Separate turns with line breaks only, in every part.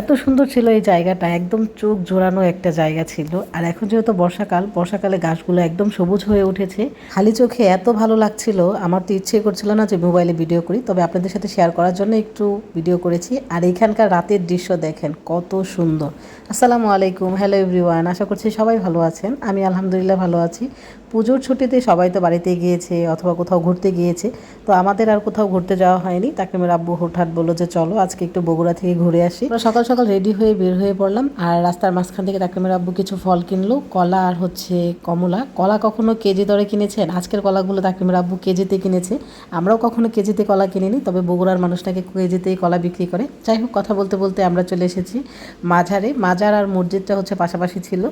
এত সুন্দর ছিল এই জায়গাটা, একদম চোখ জোড়ানো একটা জায়গা ছিল। আর এখন যেহেতু বর্ষাকাল, বর্ষাকালে গাছগুলো একদম সবুজ হয়ে উঠেছে। খালি চোখে এত ভালো লাগছিল, আমার তো ইচ্ছে করছিল না যে মোবাইলে ভিডিও করি, তবে আপনাদের সাথে শেয়ার করার জন্য একটু ভিডিও করেছি। আর এখানকার রাতের দৃশ্য দেখেন, কত সুন্দর। আসসালামু আলাইকুম হ্যালো এভরিওয়ান আশা করছি সবাই ভালো আছেন। আমি আলহামদুলিল্লাহ ভালো আছি। পুজোর ছুটিতে সবাই তো বাড়িতে গিয়েছে অথবা কোথাও ঘুরতে গিয়েছে, তো আমাদের আর কোথাও ঘুরতে যাওয়া হয়নি। তাকে মেয়ের আব্বু হঠাৎ বলল যে, চলো, আজকে একটু বগুড়া থেকে ঘুরে আসি। আমরা সকাল সকাল রেডি হয়ে বের হয়ে পড়লাম আর রাস্তার মাঝখান থেকে তাকিমের আব্বু কিছু ফল কিনলো, কলা আর হচ্ছে কমলা। কলা কখনো কেজি দরে কিনেছেন? আজকের কলাগুলো তাকিমের আব্বু কেজিতে কিনেছে। আমরাও কখনো কেজিতে কলা কিনিনি, তবে বগুড়ার মানুষটাকে কেজিতেই কলা বিক্রি করে। যাই হোক, কথা বলতে বলতে আমরা চলে এসেছি মাঝারে। মাজার আর মসজিদটা হচ্ছে পাশাপাশি ছিল।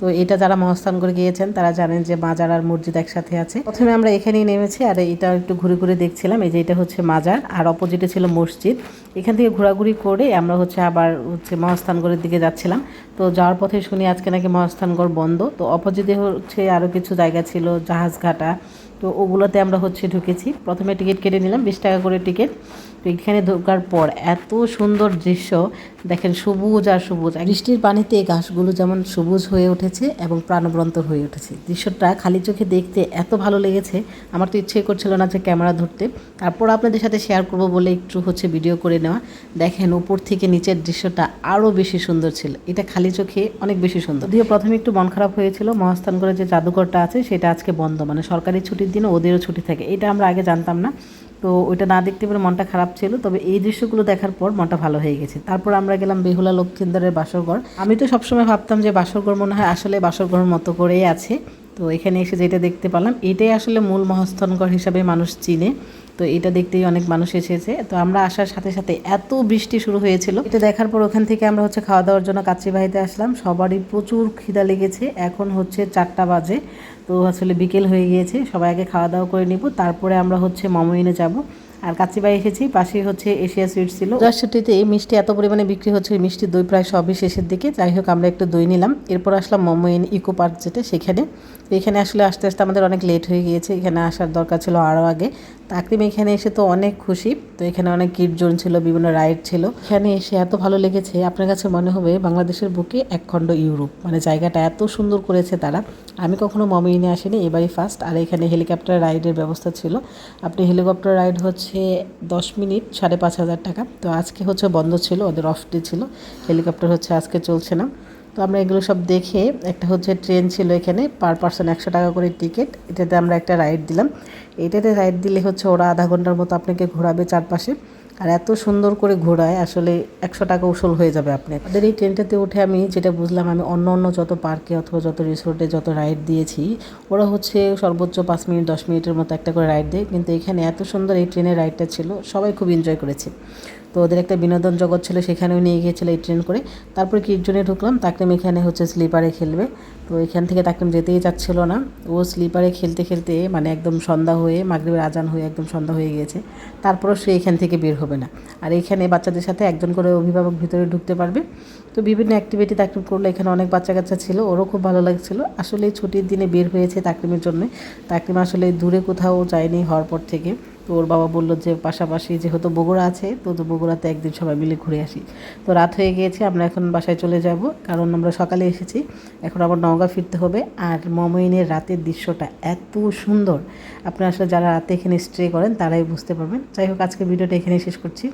তো এটা যারা মহস্থান করে গিয়েছেন, তারা জানেন যে মাজার আর মসজিদ একসাথে আছে। প্রথমে আমরা এখানেই নেমেছি আর এটা একটু ঘুরে ঘুরে দেখছিলাম, এই যে এটা হচ্ছে মাজার আর অপোজিটে ছিল মসজিদ। এখান থেকে ঘোরাঘুরি করে আমরা হচ্ছে আবার হচ্ছে মহাস্থানগড়ের দিকে যাচ্ছিলাম। তো যাওয়ার পথে শুনি আজকে নাকি মহাস্থানগড় বন্ধ। তো অপোজিটে হচ্ছে আরও কিছু জায়গা ছিল, জাহাজঘাটা তো ওগুলোতে আমরা হচ্ছে ঢুকেছি। প্রথমে টিকিট কেটে নিলাম, বিশ টাকা করে টিকিট। তো এখানে ঢোকার পর এত সুন্দর দৃশ্য, দেখেন সবুজ আর সবুজ। বৃষ্টির পানিতে গাছগুলো যেমন সবুজ হয়ে উঠেছে এবং প্রাণবন্ত হয়ে উঠেছে। দৃশ্যটা খালি চোখে দেখতে এত ভালো লেগেছে, আমার তো ইচ্ছে করছিল না যে ক্যামেরা ধরতে। তারপর আপনাদের সাথে শেয়ার করব বলে একটু হচ্ছে ভিডিও করে নেওয়া। দেখেন উপর থেকে নিচের দৃশ্যটা আরও বেশি সুন্দর ছিল। এটা খালি চোখে অনেক বেশি সুন্দর। যদিও প্রথমে একটু মন খারাপ হয়েছিল মহাস্থানগড়ে যে জাদুঘরটা আছে, সেটা আজকে বন্ধ। মানে সরকারি ছুটির দিনে ওদেরও ছুটি থাকে। এটা আমরা আগে জানতাম না। তো ওইটা না দেখতে পেরে মনটা খারাপ ছিল। তবে এই দৃশ্যগুলো দেখার পর মনটা ভালো হয়ে গেছে। তারপর আমরা গেলাম বেহুলা লক্ষ্মীন্দরের বাসরঘর। আমি তো সবসময় ভাবতাম যে বাসরঘর মনে হয় আসলে বাসরগড়ের মতো করেই আছে। তো এখানে এসে যেটা দেখতে পেলাম এটাই আসলে মূল মহাস্থানগড় হিসাবে মানুষ চিনে। তো এটা দেখতেই অনেক মানুষ এসেছে। তো আমরা আসার সাথে সাথে এত বৃষ্টি শুরু হয়েছিল। এটা দেখার পর ওখান থেকে আমরা হচ্ছে খাওয়া দাওয়ার জন্য কাচ্চিবাহিতে আসলাম। সবারই প্রচুর খিদা লেগেছে। এখন হচ্ছে চারটা বাজে। তো আসলে বিকেল হয়ে গিয়েছে। সবাই আগে খাওয়া দাওয়া করে নিব। তারপরে আমরা হচ্ছে মামুইনে যাব। আর কাচিবাই এসেছি, পাশেই হচ্ছে এশিয়া সুইট ছিল। রাষ্ট্রটিতে মিষ্টি এত পরিমাণে বিক্রি হচ্ছে মিষ্টি দই প্রায় সবই শেষের দিকে। যাই হোক, আমরা একটু দই নিলাম। এরপর আসলাম মোমো ইন ইকো পার্ক যেটা সেখানে। এখানে আসলে আস্তে আস্তে আমাদের অনেক লেট হয়ে গিয়েছে, এখানে আসার দরকার ছিল আরও আগে। তাকরিম এখানে এসে তো অনেক খুশি, তো এখানে অনেক কিট জোন ছিল, বিভিন্ন রাইড ছিল। এখানে এসে এত ভালো লেগেছে, আপনার কাছে মনে হবে বাংলাদেশের বুকে একখণ্ড ইউরোপ মানে জায়গাটা এত সুন্দর করেছে তারা। আমি কখনো মমিনে আসিনি, এবারই ফার্স্ট আর এখানে হেলিকপ্টার রাইডের ব্যবস্থা ছিল। আপনি হেলিকপ্টার রাইড হচ্ছে দশ মিনিট সাড়ে পাঁচ হাজার টাকা। তো আজকে হচ্ছে বন্ধ ছিল, ওদের অফ ডে ছিল হেলিকপ্টার হচ্ছে আজকে চলছে না। তো আমরা এগুলো সব দেখে একটা হচ্ছে ট্রেন ছিল এখানে পার পার্সন একশো টাকা করে টিকিট এটাতে আমরা একটা রাইড দিলাম। এটাতে রাইড দিলে হচ্ছে ওরা আধা ঘণ্টার মতো আপনাকে ঘোরাবে চারপাশে। আর এত সুন্দর করে ঘোরায়, আসলে একশো টাকা উসল হয়ে যাবে আপনি আমাদের এই ট্রেনটাতে উঠে আমি যেটা বুঝলাম, আমি অন্য অন্য যত পার্কে অথবা যত রিসোর্টে যত রাইড দিয়েছি, ওরা হচ্ছে সর্বোচ্চ পাঁচ মিনিট, দশ মিনিটের মতো একটা করে রাইড দেয়। কিন্তু এখানে এত সুন্দর এই ট্রেনের রাইডটা ছিল, সবাই খুব এনজয় করেছে। তো ওদের একটা বিনোদন জগৎ ছিল, সেখানেও নিয়ে গিয়েছিল এই ট্রেন করে। তারপরে কিটজনে ঢুকলাম, তাকরিম এখানে হচ্ছে স্লিপারে খেলবে। তো এখান থেকে তাকরিম যেতেই চাচ্ছিল না। ও স্লিপারে খেলতে খেলতে মানে একদম সন্ধ্যা হয়ে, মাগরীবের আজান হয়ে একদম সন্ধ্যা হয়ে গিয়েছে। তারপরও সে এখান থেকে বের হবে না। আর এখানে বাচ্চাদের সাথে একজন করে অভিভাবক ভিতরে ঢুকতে পারবে। তো বিভিন্ন অ্যাক্টিভিটি তাকরিম করল, এখানে অনেক বাচ্চা কাচ্চা ছিল, ওরও খুব ভালো লাগছিল। আসলে ছুটির দিনে বের হয়েছে তাকরিমের জন্য। তাকরিম আসলে দূরে কোথাও যায়নি হওয়ার পর থেকে। তো ওর বাবা বলল যে পাশাপাশি যেহেতু বগুড়া আছে, তো তো বগুড়াতে একদিন সবাই মিলে ঘুরে আসি। তো রাত হয়ে গিয়েছে, আমরা এখন বাসায় চলে যাব, কারণ আমরা সকালে এসেছি। এখন আবার নওগাঁ ফিরতে হবে, আর মমইনের রাতের দৃশ্যটা এত সুন্দর। আপনারা আসলে যারা রাতে এখানে স্টে করেন, তারাই বুঝতে পারবেন। যাই হোক আজকে ভিডিওটা এখানেই শেষ করছি।